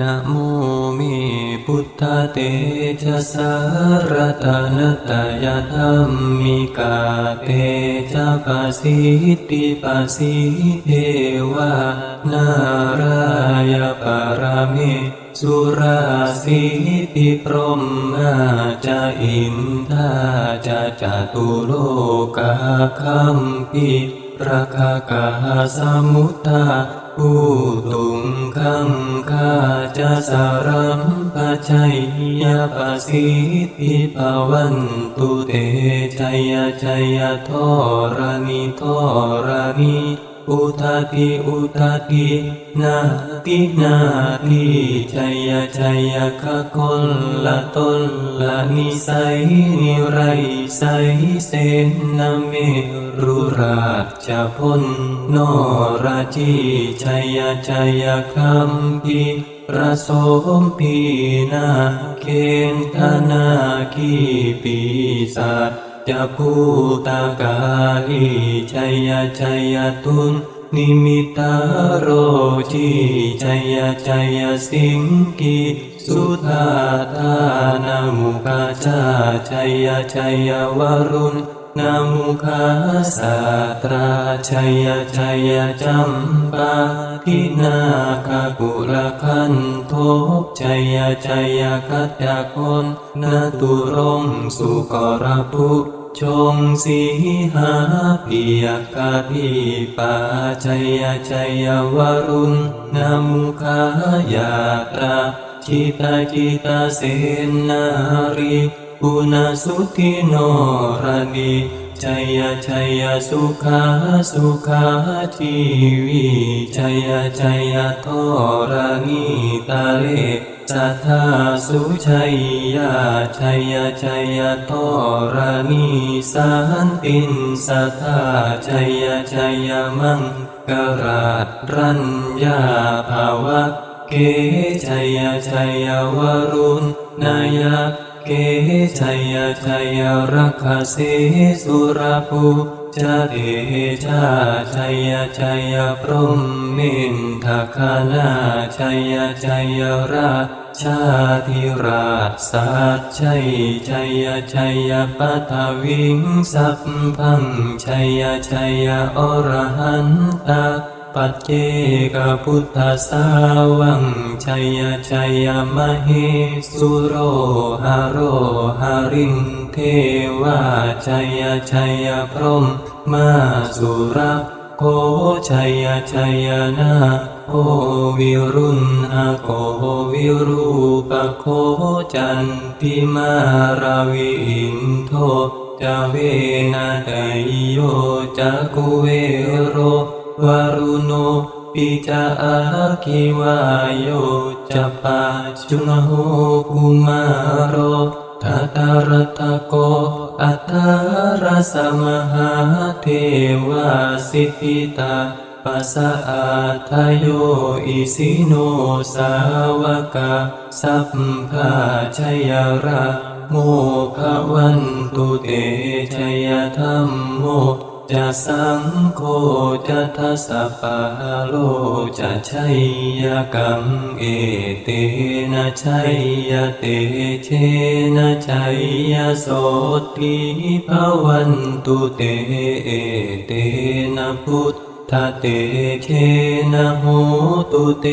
นะโมเมพุทธเตชะสารตานตยธรรมมิกาเตชะปะสิติปะสิเทวานารายปารเมสุราสิติพรหมาจะอินทาจะจตุโลกาคัมปิราคากาสมุทธา ผู้ตุงคังคาจะสารัมปะชัยยปะสิทธิภาวันตุเตชัยชัยทอรานิทอรานิ อุทาติอุทาตินาตินาติชัยชัยคะคนละตนละนิสัยนิไรใสเสนาเมรุราชพลนราจีชัยชัยคัมพีประสมปีนาเคนธนาคีปีศา จะพูตากาลีชัยชัยตุนนิมิตาโรจีชัยชัยสิงกีสุธาธานามุกาชาชัยชัยวรุณนามุคาสาตราชัยชัยจัมปา ทินาคาปุระคันโทชัยชัยคัตยาคนนาตุรงสุกรภุชงสีหาปิยกาทิปาชัยชัยวรุณนามุขายาตาชิตาจิตาเสนารีปุณสุทิโนรานี ชัยชัยสุขาสุขาทีวีชัยชัยทอรานีตาเลสัทธาสุชัยยาชัยชัยทอรานีสันตินสัทธาชัยชัยมังกราชรัญญาภาวะเกชัยชัยวรุณนายก เกชัยชัยรักขเสสุรภูจะเดชาชัยชัยพรมมินทคานาชัยชัยราชาธิราชสัจชัยชัยชัยปัทวิงสัพพังชัยชัยอรหันตา ปัจเจกพุทธสาวังชัยชัยมเหสุโรหาโรหาริงเทวาชัยชัยพรหมมาสุรโคชัยชัยนาโควิรุณอาโควิรูปโคจันทิมาราวิอินโทจะเวนะไตโยจะกุเวโร วารุโนปิจาอาคิวายโยจะปาจุนโหกุมารโรทัตารตะโกอัตารสมหาเทวาสิทธิตาปัสสะอาทายโยอิสิโนสาวกาสัพพาชยราโมภวันตุเตชยธรรมโม จะสังโฆจะทัสสะปะโลจะชัยยกังเอเตนะชัยยเตเชนะชัยยโสติภาวันตุเตเอเตนะพุทธเตเชนะโหตุเต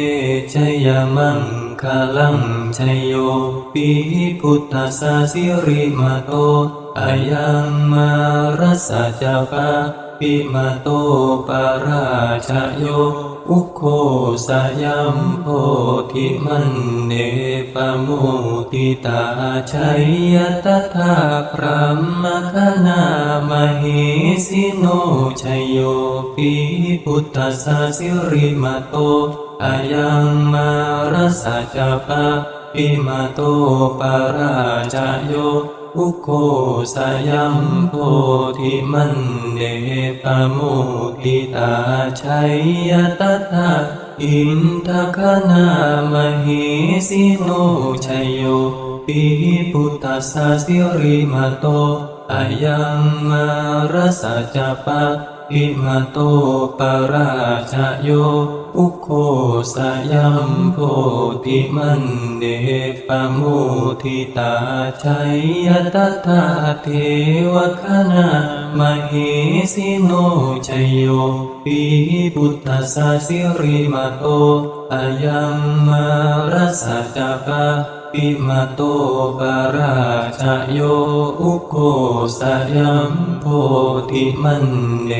ชยมังคลังชัยโยปิพุทธสาสิริมาโต อายังมารัสะจาปาปิมาโตปาราชโยอุโคสยัมโพธิมันเนปโมติตาชัยยตถาพระมคณามเหสิโนชโยปิพุทธสสิริมาโตอายังมารัสะจาปาปิมาโตปาราชโย อุโคสยัมโพธิมันเดปโมติตาชัยยตถาอินทคณามหิสิโนชัยโยปิพุทธสสิริมาโตอายังมารสะจปา อิมาโตปราชโยอุโคสยัมโพธิมันเดปโมทิตาชัยยตถาเทวคณามเหสิโนชัยโยปีพุทธสาสิริมาโตอายัมมารัสสะจปะ ปิมาโตปาราชโยอุโกสยัมโพธิมันเด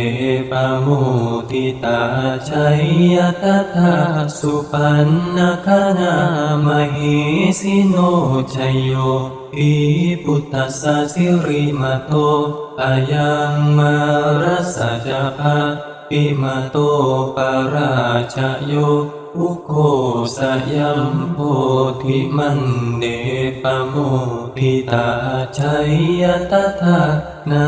ปโมทิตาชัยยตถาสุปันนาคานามเหสิโนชัยโยอิพุทธสสิริมาโตอายังมารสะจปะปิมาโตปาราชโย อุโคสยัมโพธิมันเนปโมทิตาชัยยตถานา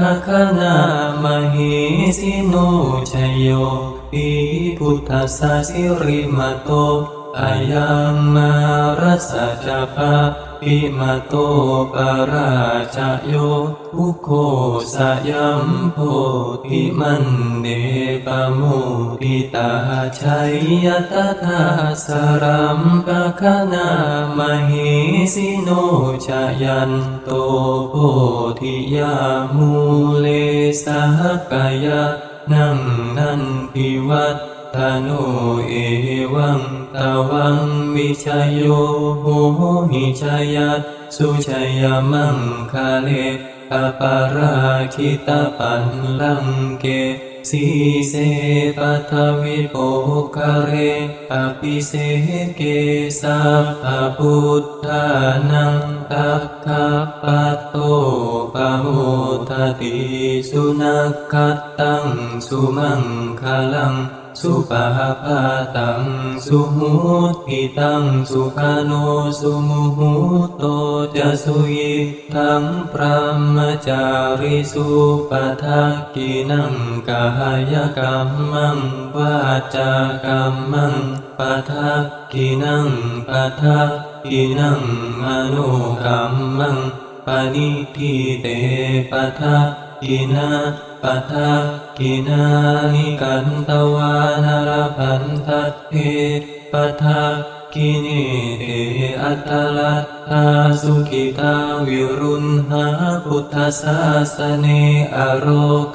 คคณามหิสิโนชัยโยปิพุทธสสิริมโตอายังมารัสสะจปะ ปิมาโตปาราชโยอุโคสยัมโพธิมันเดปโมทิตาชัยยตถาสรัมปะคณามเหสิโนชยันโตโพธิยามูเลสหกายะนังนันทิวัต ตโนเอวังตวังวิชยโยโหหิชยัตสุชยมังคาเลอปาราคิตาปันลังเกสีเสปัทวิโปคาเรอภิเสเกสัพพพุทธานังตัพพปัตโตปโมทติสุนักขัตตังสุมังคลัง สุปาปาตังสุหุติตังสุขโนสุมุหุโตจะสุยิทังพรหมจาริสุปทักกินังกายกรรมังวาจากรรมังปทักกินังปทักกินังมโนกรรมังปณิทิเตปทักกินาปทัก อินานิกันตวานารพันทัตเทปทักกินิเตอัตตลัต ตาสุขิตาวิรุณหาพุทธศาสเนอโร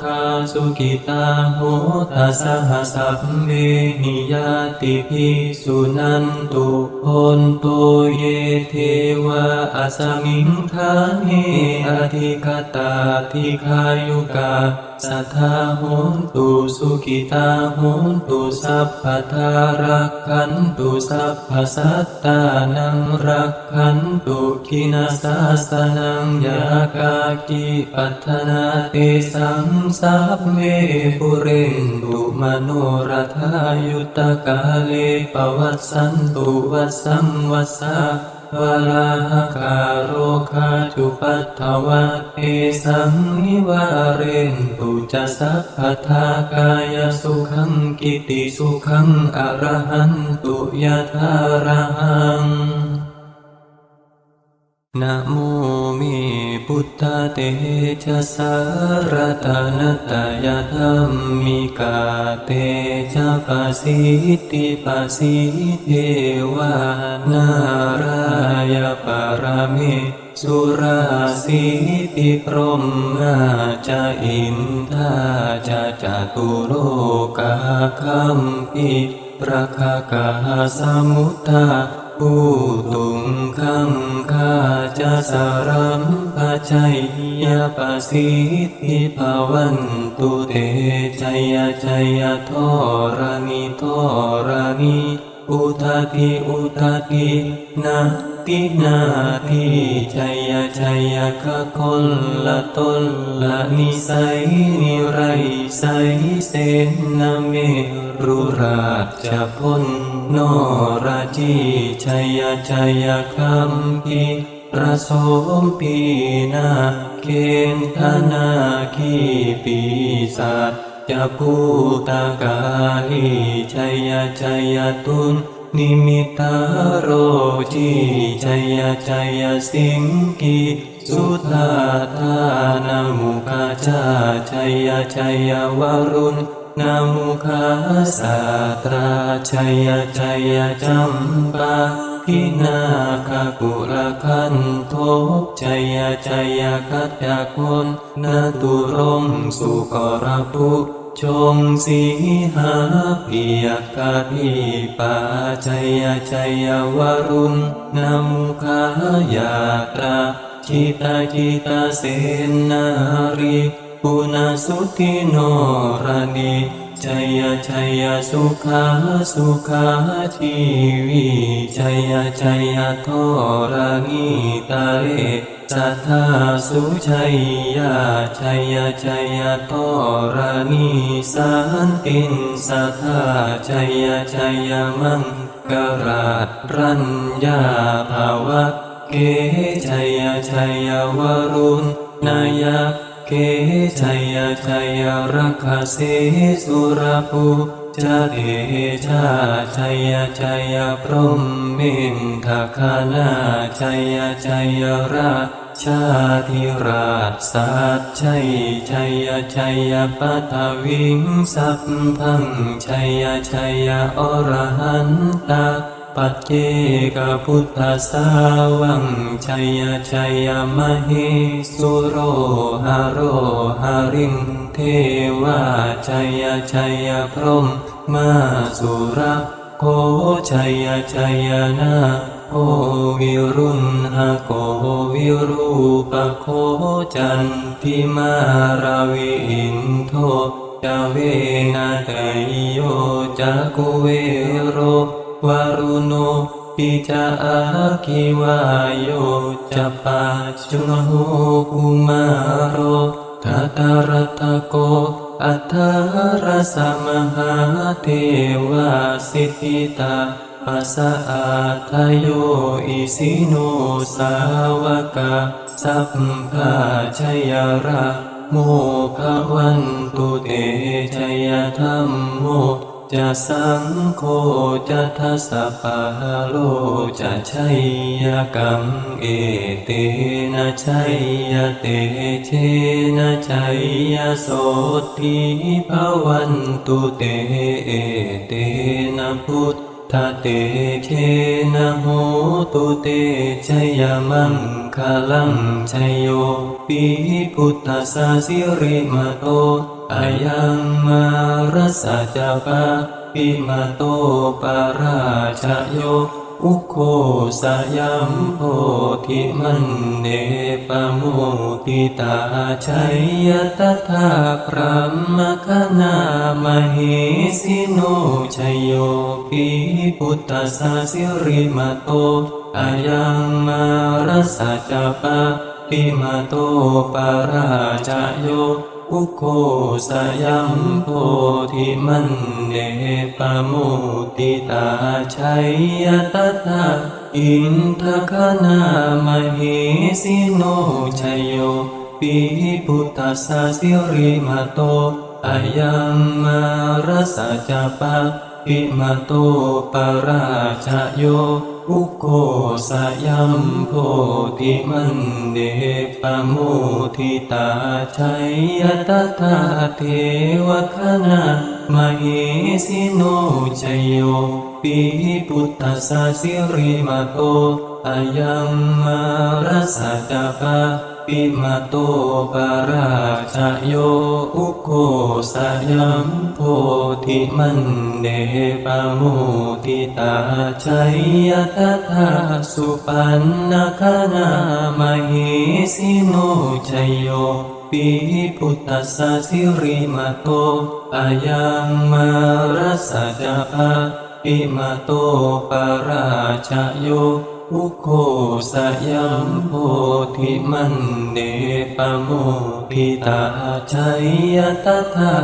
คาสุขิตาโหตัสหสัพเมหิยาติภิสุนันตุโอนโตเยเทวาอสมิงคาเนอธิคตาทิคายุกาสัทธาโหนตุสุขิตาโหนตุสัพพทารักขันตุสัพพสัตตานังรักขันตุคินาสาสนังยากากิปัทนาเตสังสัพเมปุเรนตุมโนรัฐายุตกาเลปวัสสันตุวัสสังวัสสะวราหคาโรคาจุปัตถวะเอสังนิวาเรนตุจะสัพพทากายสุขังกิติสุขังอรหันตุยะธารัง นะโมเมพุทธเตชะสารตานตายธรรมิกาเตชะปะสิติปะสิเทวานารายปารเมสุราสิติพรหมาจะอินทาจะจตุโลกาคัมปิประคากาสมุทธา ผู้ตุงขังข้าจะสารัมปะชัยยาปสิทธิภาวันตุเตชัยชัยยทรณิทรณิ อุทาทิอุทาทินาทินาทิชัยยชัยยะคนละตนละนิสัยนิไรใสเสนาเมรุราชพลโนราจีชัยชัยคัมพีประสมปีนาเกณฑนาคีปีศา จะพูตากาลีชัยชัยตุนนิมิตาโรจีชัยชัยสิงกีสุตาทานามุขาชาชัยชัยวรุณนามุขาสาตราชัยชัยจัมปาพินาคากุลคันโทชัยชัยคัตยาคนนาตุรงสุกรภุ ชงสีหาปิยกาทิปาชัยชัยวรุณนามุขายาตราจิตาจิตาเสนารีปุณสุติโนรานิชัยชัยสุขาสุขาชีวิชัยชัยทรานิตาเล สัทธาสุชัยยาชัยชัยตรานิสันตินสัทธาชัยชัยมังกราชรัญญาภาวะเกชัยชัยวรุณนายเกชัยชัยรักขเสสุรภู จะเตชาชัยชัยพรหมเมนทคานาชัยชัยราชาธิราชสัตชัยชัยชัยปัทวิงสัพพังชัยชัยอรหันตาปัจเจกพุทธสาวังชัยชัยมหิสุโรหโรหาริง เทวาชัยชัยพรหมมาสุรโคชัยชัยนาโควิรุณหโกวิรูปโคจันทิมาราวิอินโทจเวนะตโยจักุเวโรวารุโนปิจาอาคิวายโยจะปาจุนโหกุมารโร ทัตรัตโก อัทธารสมหาเทวาสิทิตาปัสสะอาทโยอิสิโนสาวกาสัพพะชัยราโมภวันตุเตชัยธรรมโม จะสังโฆจะทัสสะปะโลจะชัยยกรรมเอเตนะชัยยเตเชนะชัยยโสทิภวันตุเตเอเตนะพุทธเตเชนะโหตุเตชยมังคลังชัยโยปิพุทธสาสิริมโต อายังมารัสสะจาปะปิมาโตปาราชโยอุโคสยัมโพธิมันเนปโมติตาชัยยตถาพระมคณามเหสิโนชโยปิพุทธสาสิริมาโตอายังมารัสสะจาปะปิมาโตปาราชโย อุโคสยัมโพธิมันเนปะโมติตาชัยยตถาอินทคณามเหสิโนชัยโยปิพุทธสาสิริมาโตอายังมารสจปะปิมาโตปาราชโย อุโกสยัมโพธิมันเดปะโมทิตาชัยยตถาเทวคณามเหสิโนชัยโยปิพุทธสาสิริมาโตอายังมารสสะจาปะ ปิมาโตปาราชโยอุโกสยัมโพธิมันเดปะโมทิตาชัยยตถาสุปันนาคณามเหสิโนชัยโยปิพุทธสาสิริมาโตอายังมารัสะจาปะปิมาโตปาราชโย อุโคสยัมโพธิมันเดปโมทิตาชัยยตถา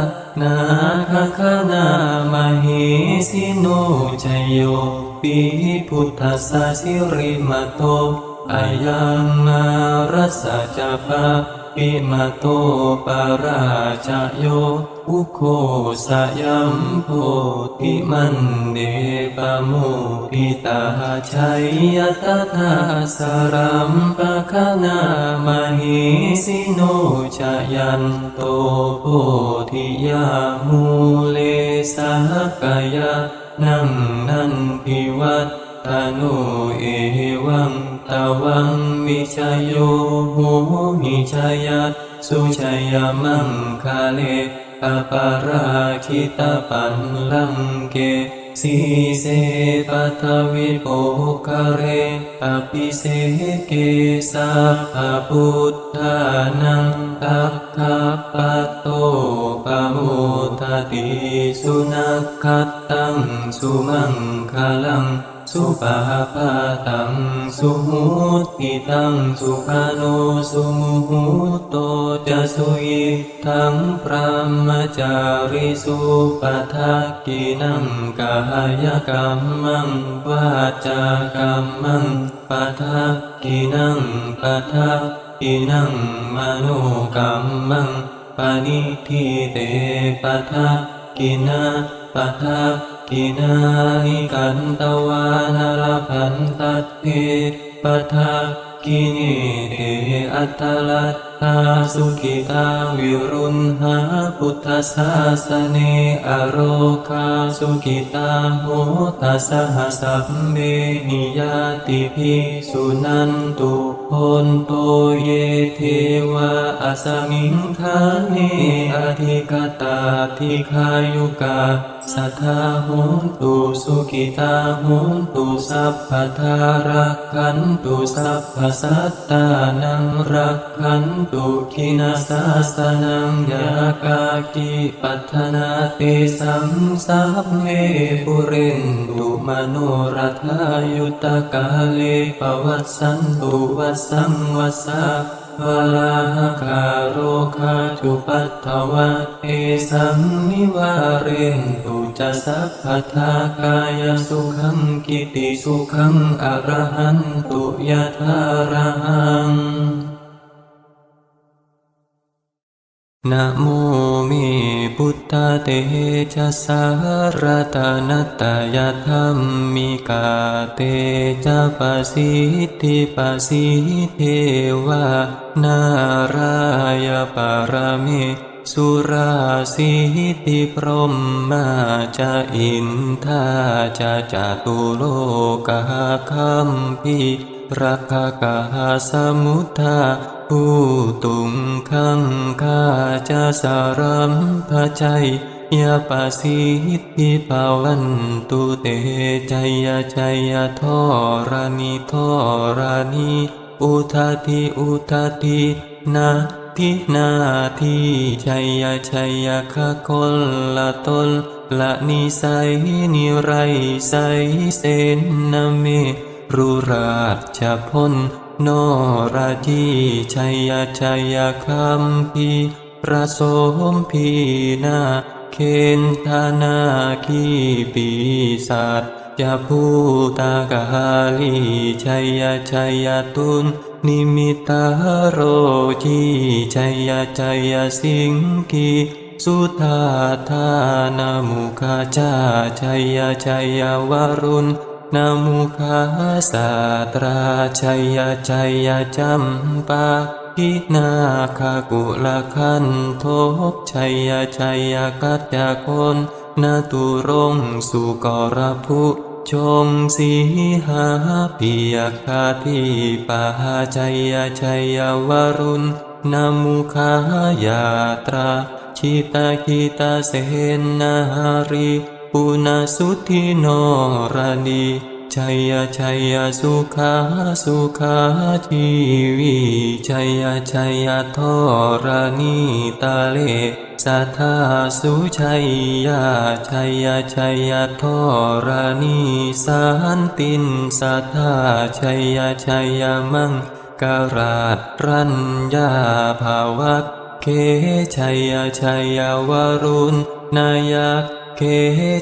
นาคคณามหิสิโนชโยปิพุทธสสิริมโตอายังมารสสะจาปะ ปิมาโตปาราชโยอุโคสยัมโพธิมันเดปโมทิตาชัยยตถาสรัมปะคะนามหิสิโนชยันโตโพธิยามูเลสกายะนังนันทิวัตตานุเอวัง ตาวังวิชยโยโหหิชยัตสุชยมังคาเลอปาราคิตาปันลังเกสีเสปัทวิโปคเรอภิเสเกสาภพุทธานังตัพพปโตปะโมทติสุนัขขัตตังสุมังคลัง สุปาปาตังสุหุติตังสุขโนสุมุหุโตจะสุยิทังพรหมจาริสุปทักกินังกายกรรมังวาจากรรมังปทักกินังปทักกินังมโนกรรมังปณิทิเตปทักกินาปทัก ทินานิกันตวานรพันตัดเตปทักกินิเตอัตลัต ตาสุขิตาวิรุณหาพุทธศาสเนอโรคาสุขิตาโหตัสหสัมเมนิยาติภิสุนันตุพนโตเยเทวาอสมิงคาเนอธิกตาทิคายุกาสัทธาโหนตุสุขิตาโหนตุสัพพทารักขันตุสัพพสัตตานังรักขันตตุขินาสาสนังยากากิปัทนาเตสัมสัพเมปุเรนตุมโนรัฐายุตกาเลปวัสสันตุวัสสังวัสสะวลาหคาโรคาจุปัตถวะเอสัมนิวาเรนตุจะสัพพทากายสุขังกิติสุขังอรหันตุยะทารัง นะโมเมพุทธเตชะสารตานัตยธรรมมิกาเตจะปสิทธิปสิเทวานารายปารมิสุราสิติพรหมมาจะอินทาจะจตุโลกาคัมพีรักกาสมุทธา ผู้ตุงขังคาจะสารัมพชัยยาปาสิทธิภาวันตุเตชัยชัยาทอรานิทอรานิอุทาทิอุทาทินาทินาทิชัยชัยคะคนละตนละนิสัยนิไรใสเสนนเมรุราชพลโนราจีชัยชัยคัมพีประสมพีนาเคนธานาคีปีศาจจะพูตากาลีชัยชัยตุนนิมิตาโรจีชัยชัยสิงกีสุธาธานามุขจาชัยชัยวรุณ นามุขาสาตราชัยชัยจัมปาพินาคากุลคันโทกชัยชัยกัจจคนนาตุรงสุกรภุชงสีหาปิยคาทิปาชัยชัยวรุณนามุขายาตราชิตาคิตาเสนนารี ปุณสุธิโนรานีชัยชัยสุขาสุขาชีวีชัยชัยทอรานีตาเลสัทธาสุชัยยาชัยชัยทอรานีสันตินสัทธาชัยชัยมังการาตรัญญาภาวักเคชัยชัยวรุณนายัก เค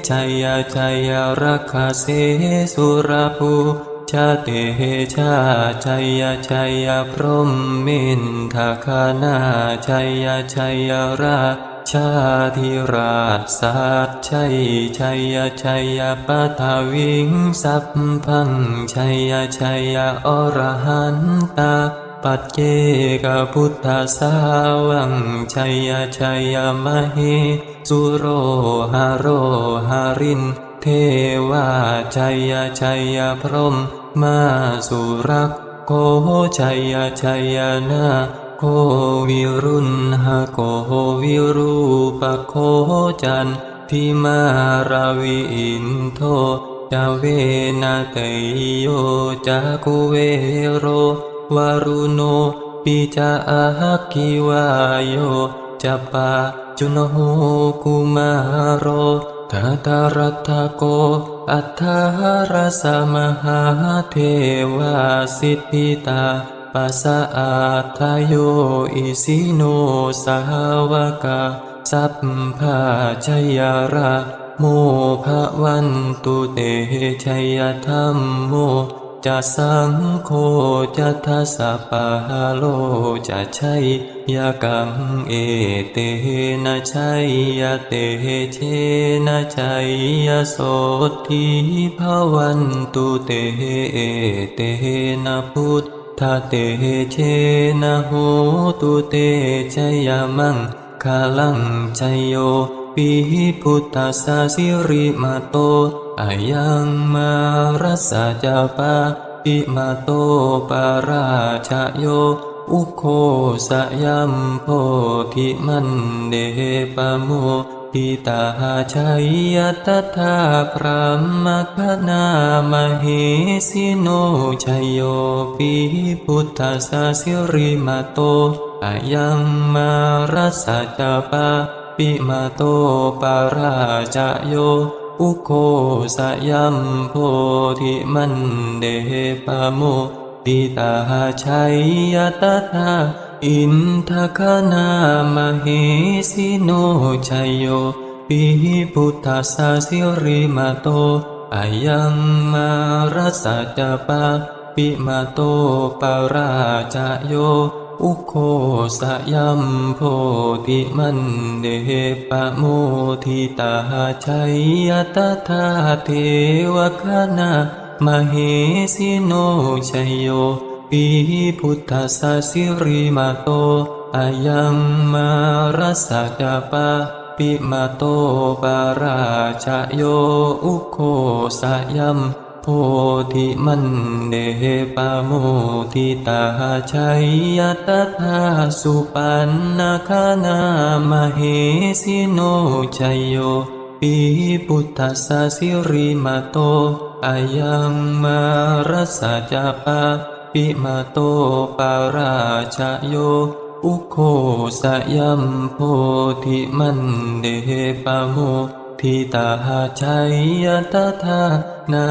ชัยชัยรักขเสสุรภูชาเตชาชัยยชัยยพรหมมินทคานาชัยยชัยยราชาธิราชสัตชัยชัยยชัยยปัทวิงสัพพังชัยยชัยยอรหันตา ปัจเจกพุทธสาวังชัยยชัยยมหิสุโรหาโรหาริน เทวาชัยยชัยยพรหมมาสุรักโกชัยยชัยยนาโควิรุณหโกวิรูปโคจันทิมาราวิอินโทจาเวนะเตยโยจากุเวโร วารุโน ปิจาอาคิวายโยจัปาจุนโหกุมารโรทาตารัตถโก อัฏฐารสมหาเทวาสิทธิตาปัสสะอาทายโยอิสิโนสาวกาสัพพาชยาราโมภะวันตุเตชัยธรรมโม จะสังโฆจะทัสสะปะโลจะใช่ยากังเอเตนะชัยยะเตเชนะชัยยะโสทิภวันตุเตเอเตนะพุทธเตเชนะโหตุเตชยมังคาลังชยโยปิพุทธสสะสิริมาโต อายังมารัสจาปาปิมาโตปาราชโย อุโคสยัมโพธิมันเดปโมทิตาชัยยตถาพระมคณามเหสิโนชัยโยปิพุทธสสิริมาโตอายังมารัสจาปาปิมาโตปาราจโย อุโคสยัมโพธิมันเดปโมติตาชัยยตถาอินทคานามเหสิโนชัยโยปิพุทธสสะสิริมาโตอายังมารัสสะจปาปิมาโตปาราจโย อุโคสยัมโพธิมันเดปะโมทิตาชัยยตถาเทวคณามเหสิโนชัยโยปิพุทธสสะสิริมาโตอายังมารัสสะจาปาปิมาโตปาราชโยอุโคสยัม ธิมันเดปะโมทิตาชัยยตถาสุปันนาคานามเหสิโนชัยโยปิพุทธสสะสิริมาโตอายังมารัสสะจาปาปิมาโตปาราชโยอุโคสยัมโพธิมันเดปะโม ทิตาชัยยตถานา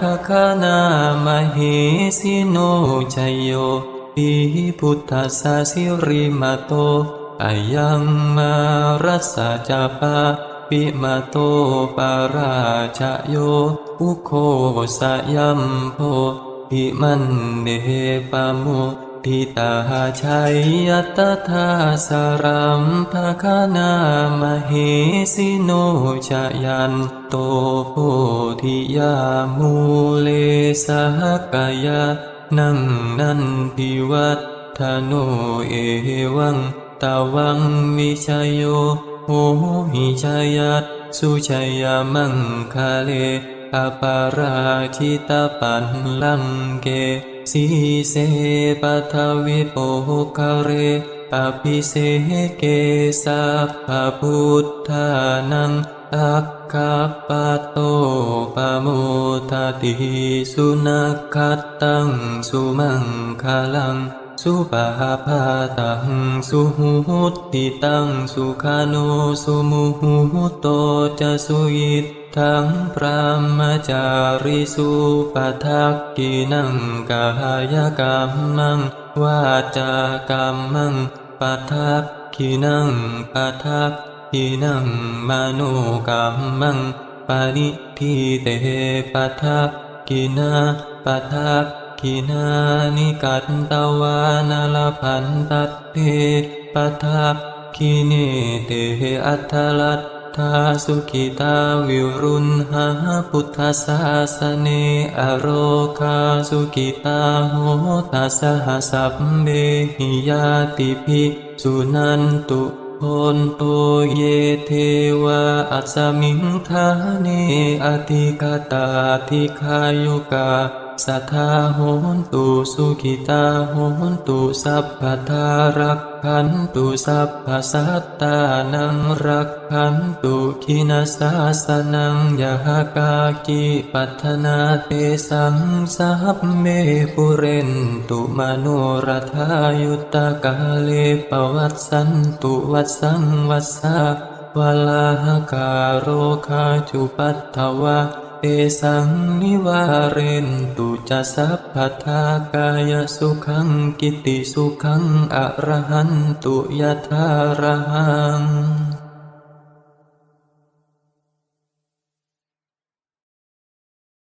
คคานามเหสิโนชัยโยปิพุทธสสสิริมาโตอายังมารัสสะจาปาปิมาโตปาราชโยอุโคสยัมโพธิมันเดปะโม ทิตาชัยยตถาสารัมภคานามเหสิโนชยันโตโพธิยามูเลสหกายนั่งนันทิวัฒโนเอวังตาวังวิชยโยโหหิชายัตสุชยามังคาเลอปาราชิตาปันลังเก สีเสปัทวิโปคาเรอภิเสเกสัพพพุทธานังอัคคปโตปโมทติสุนัขคัตตังสุมังคาลัง สุปาพาตังสุหุติตังสุขานุสุมุหุโตจะสุยิต ทังพระมจาริสุปทักกินังกายกรรมังวาจากรรมังปทักกินังปทักกินังมโนกรรมังปานิทิเตปทักกินาปทักขินานิกัตตวานลพันตัตเตปทักขิเนเตอัตลัต ทาสุขิตาวิรุณหาพุทธศาสเนอโรคาสุขิตาโหตัสหสัพเบหิยาติภิสุนันตุโนโตเยเทวาอัสมิงทาเนอติกาตาทิคายุกาสัทธาโหนตุสุขิตาโหนตุสัพพทารัก ขันตุสัพพสัตตานังรักขันตุขินาสาสนังยะหากากิปัทนาเตสังสัพเมปุเรนตุมโนรธายุตตกาเลปวัตสันตุวัตสังวัสสาวลาหกาโรคาจุปัตถวะ เอสังนิวาเรนตุจะสัพพทากายสุขังกิติสุขังอรหันตุยทารหัง